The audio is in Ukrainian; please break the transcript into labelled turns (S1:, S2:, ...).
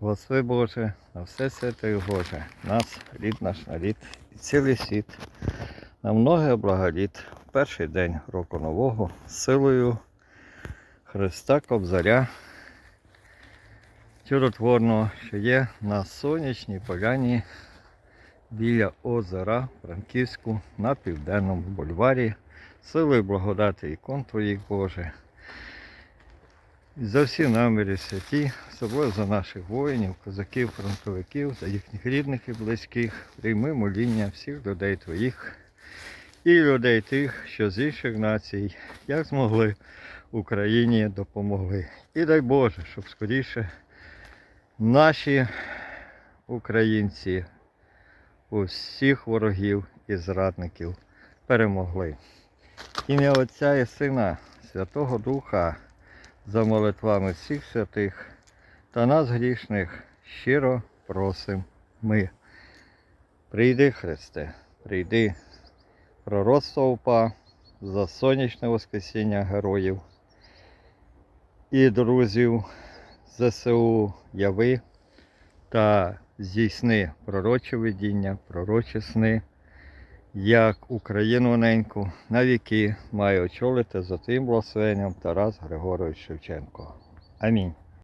S1: Благослови Боже, на все святе Боже, нас, рід наш нарід і цілий світ, на многе благоліт перший день року нового силою Христа Кобзаря, чудотворного, що є на сонячній поляні біля озера Франківську на південному бульварі, силою благодати ікон Твоїх Боже. За всі наміри святі, особливо за наших воїнів, козаків, фронтовиків, за їхніх рідних і близьких, прийми моління всіх людей твоїх і людей тих, що з інших націй, як змогли Україні допомогли. І дай Боже, щоб скоріше наші українці усіх ворогів і зрадників перемогли. Ім'я Отця і Сина, Святого Духа за молитвами всіх святих та нас грішних щиро просим ми. Прийди, Христе, прийди, пророцтво упа за сонячне Воскресіння героїв і друзів ЗСУ яви та здійсни пророче видіння, пророчі сни, як Україну неньку на віки має очолити за тим благословенням Тарас Григорович Шевченко. Амінь.